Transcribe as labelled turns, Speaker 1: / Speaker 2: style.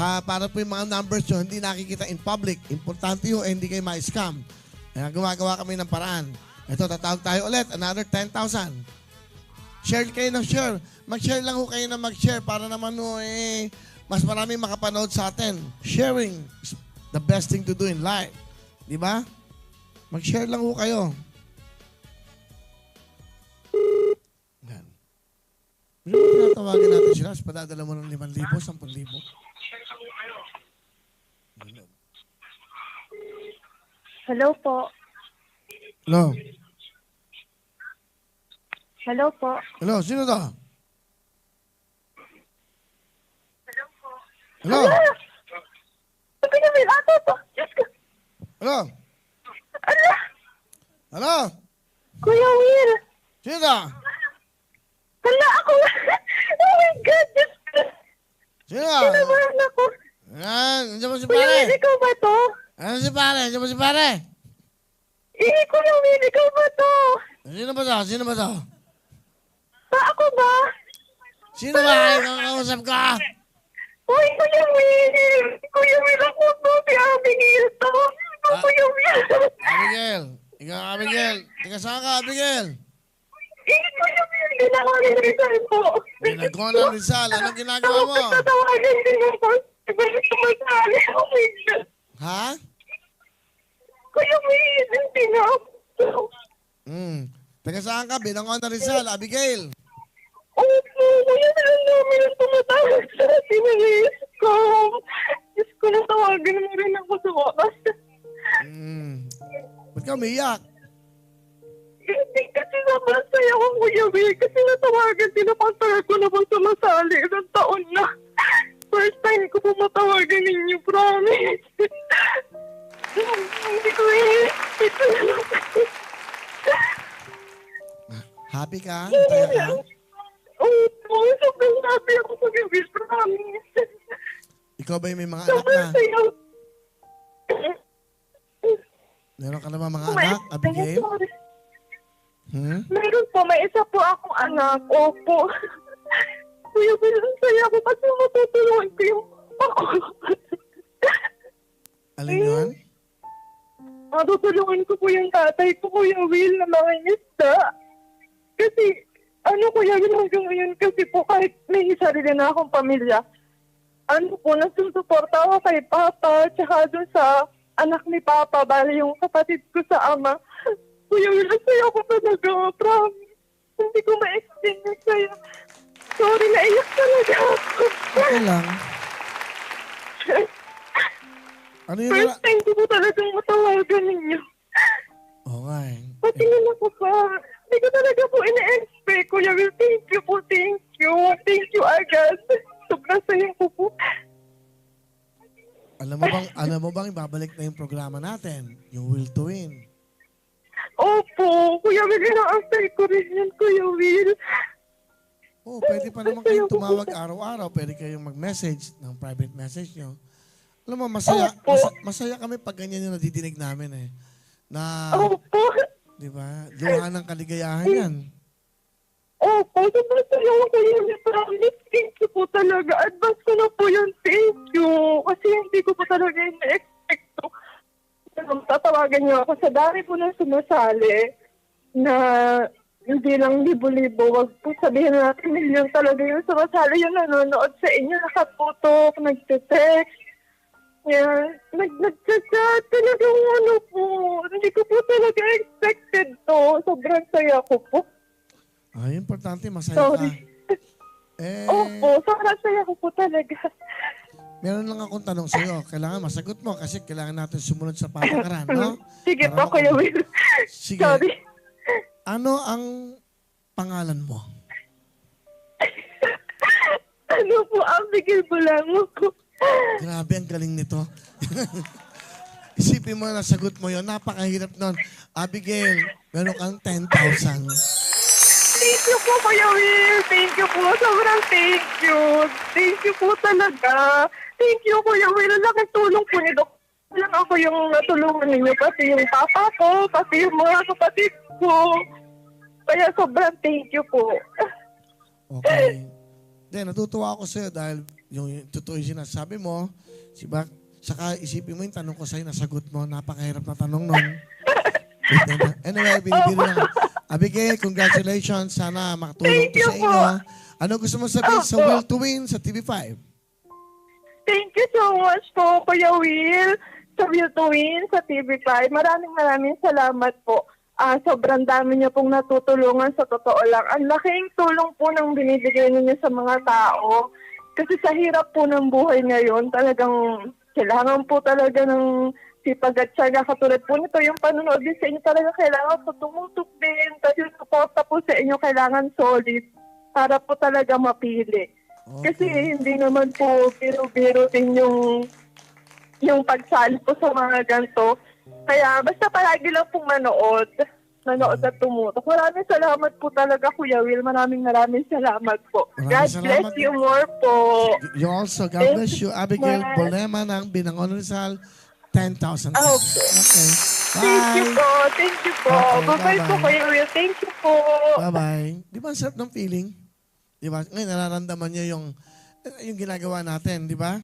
Speaker 1: Sa, para po yung mga numbers nyo, hindi nakikita in public. Importante yun, eh, hindi kayo ma-scam. Kaya gumagawa kami ng paraan. Ito, tatawag tayo ulit. Another 10,000. Share kayo ng share. Mag-share lang ho kayo na mag-share para naman ho, eh, mas marami makapanood sa atin. Sharing is the best thing to do in life. Di ba? Mag-share lang ho kayo. Yan. Ano ba tinatawagan natin sila? Padadala mo ng 5,000, 10,000.
Speaker 2: Hello po.
Speaker 1: Hello?
Speaker 2: Hello po.
Speaker 1: Hello? Sino to? Hello?
Speaker 2: Sabi niyo may ato to. Diyos ko.
Speaker 1: Hello?
Speaker 2: Ala,
Speaker 1: Hello?
Speaker 2: Kuya Will.
Speaker 1: Sino to?
Speaker 2: Hala ako. oh my God. Diyos ko.
Speaker 1: Sino?
Speaker 2: Tinabahan ako.
Speaker 1: Yan, nandiyan mo si
Speaker 2: Kuya Will,
Speaker 1: pare.
Speaker 2: ikaw ba to?
Speaker 1: Ano si pare? Nandiyan mo si pare.
Speaker 2: Eh, Kuya Will, ikaw ba to?
Speaker 1: Sino ba to? Sino ba to?
Speaker 2: Pa ako ba?
Speaker 1: Sino ba kayo kakausap ka?
Speaker 2: Uy, Kuya Will. Kuya Will, ako to. Si Abigail to. Ito,
Speaker 1: Ah.
Speaker 2: Kuya Will.
Speaker 1: Abigail. Ikaw, Abigail. Tika saan ka, Abigail?
Speaker 2: Eh, Kuya Will, ginagawa ni Rizal po.
Speaker 1: Ginagawa ng Rizal. Anong ginagawa mo?
Speaker 2: Tatawagan din ako. Ibalik sumasali. Oh my God.
Speaker 1: Ha?
Speaker 2: Will, hindi na.
Speaker 1: Hmm. Taga saan ka? Binangon ng Rizal, Abigail.
Speaker 2: Opo, kuya, meron namin ang tumatawag sa tinalis ko. Diyos ko, natawagan mo rin ako sa wakas.
Speaker 1: Hmm. Ba't ka umiyak?
Speaker 2: Hindi kasi sobrang saya ko, Kuya Will, kasi natawagan din ako tagal ko na bang sumasali. Ilang
Speaker 1: ka? Masaya ka?
Speaker 2: Opo, sobrang happy ako, Will, promise.
Speaker 1: Ikaw ba yung may mga anak na?
Speaker 2: Saya.
Speaker 1: Meron ka na ba mga anak, Abigail? Hmm?
Speaker 2: Meron po, may isa po akong anak. Opo. Kuya ang saya ko kasi matutulungan ko yung ako.
Speaker 1: Alin yun?
Speaker 2: matutulungan ko po yung tatay ko, Kuya Will, na mga isda. Kasi, ano Kuya Will, hanggang ngayon kasi po kahit may sarili na akong pamilya, ano po, nasusuporta ako kay Papa, tsaka dun sa anak ni Papa, bali yung kapatid ko sa ama. Kuya Will, ang saya ko talaga, promise. Hindi ko ma-explain yung saya. Sorry, naiyak talaga ako.
Speaker 1: Okay lang. Ano yun?
Speaker 2: First
Speaker 1: na-
Speaker 2: time ko po talagang matawagan ninyo.
Speaker 1: Oo nga eh.
Speaker 2: Pati nga ako pa. Hindi ko talaga po Will, thank you po, thank you. Thank you agad. Sobrang saya ko po.
Speaker 1: Alam mo bang, alam mo bang ibabalik na yung programa natin? Yung Will to Win.
Speaker 2: Opo, Kuya Will, ina-answer ko rin yun, Kuya Will.
Speaker 1: Oh, pwede pa naman kayong tumawag araw-araw. Pwede kayong mag-message ng private message nyo. Alam mo, masaya, masa- masaya kami pag ganyan yung nadidinig namin eh. Na,
Speaker 2: Opo.
Speaker 1: di ba, luha ng kaligayahan yan.
Speaker 2: Opo, sobrang saya ko, Kuya Will. Promise, thank you po talaga. Advance ko na po yun, thank you. Kasi hindi ko po talaga ina-expect to. Tatawagan niyo ako sa dami po na sumasali na hindi lang libo-libo. Wag po sabihin natin milyon talaga yung sumasali yung nanonood sa inyo, nakatutok, nagte-text. Yan. Nag nagchat talagang ano po. Hindi ko po talaga expected to. Sobrang saya ko po.
Speaker 1: Ay, importante, masaya ka.
Speaker 2: Sorry.
Speaker 1: Eh,
Speaker 2: Opo, sobrang saya ko po talaga.
Speaker 1: meron lang akong tanong sa'yo. Kailangan masagot mo kasi kailangan natin sumunod sa patakaran, no?
Speaker 2: Sige
Speaker 1: Para
Speaker 2: po, Kuya Will.
Speaker 1: Sige.
Speaker 2: Sorry.
Speaker 1: Ano ang pangalan mo?
Speaker 2: Ano po, Abigail Bulango po.
Speaker 1: Grabe, ang galing nito. Isipin mo na sagot mo yon Napakahirap nun. Abigail, meron kang 10,000.
Speaker 2: Thank you po, Kuya Will. Thank you po. Sobrang thank you. Thank you po talaga. Thank you, Kuya Will. Ang laking tulong po ni Dok. Lang ako yung natulungan ninyo. Pati yung papa ko, pati yung mga kapatid ko. Kaya sobrang thank you po.
Speaker 1: Okay. Then, natutuwa ako sa'yo dahil yung, yung totoo yung sinasabi mo, si ba, saka isipin mo yung tanong ko sa'yo, nasagot mo, napakahirap na tanong nun. anyway, binibiro lang. Abigail, congratulations. Sana makatulong
Speaker 2: Thank
Speaker 1: to
Speaker 2: you
Speaker 1: sa inyo. Ano gusto mo sabihin sa
Speaker 2: Opo.
Speaker 1: Will to Win sa TV5?
Speaker 2: Thank you so much po, Kuya Will, sa Will to Win, sa TV5. Maraming maraming salamat po. Ah, sobrang dami niyo pong natutulungan sa totoo lang. Ang laking tulong po ng binibigay ninyo sa mga tao. Kasi sa hirap po ng buhay ngayon, talagang kailangan po talaga ng sipag at syaga. Katulad po nito, yung panonood din sa inyo talaga kailangan po tumutok din. Tapos yung suporta po sa inyo kailangan solid para po talaga mapili. Kasi hindi naman po biro-biro din yung yung pagsali po sa mga ganito. Kaya basta palagi lang pong manood. Manood at tumutok. Maraming salamat po talaga, Kuya Will. Maraming maraming salamat po.
Speaker 1: Maraming
Speaker 2: God
Speaker 1: salamat
Speaker 2: bless you more po.
Speaker 1: You also, God bless you, Abigail. Bolema ng Binangon Rizal, 10,000.
Speaker 2: Oh,
Speaker 1: Okay.
Speaker 2: Thank you
Speaker 1: Bye.
Speaker 2: po. Thank you po.
Speaker 1: Okay,
Speaker 2: Bye-bye po. Kuya Will. Thank you po.
Speaker 1: Bye-bye. Di ba ang sarap ng feeling? Di ba? Ngayon, nararamdaman niyo yung, yung ginagawa natin, di ba?